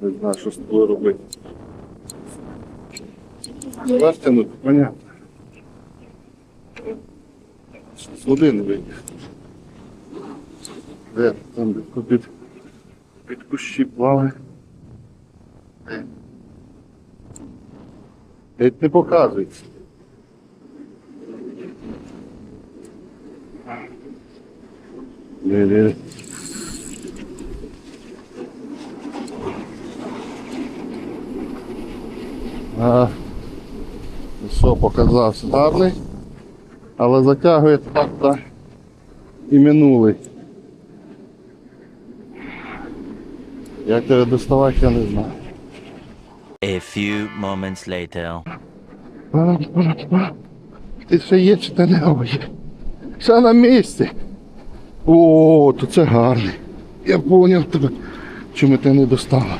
Не знаю, що з тобою робити. Вартянути, понятно. Не вийде. Де? Там під, під кущі плаває. Геть не показується. Де, де? А, що, показався гарний, але затягує так та і минулий. Як тебе доставати, я не знаю. A few moments later. Ти ще є чи ти не є? Ще на місці. О, то це гарний. Я поняв тебе, чому ти не достала.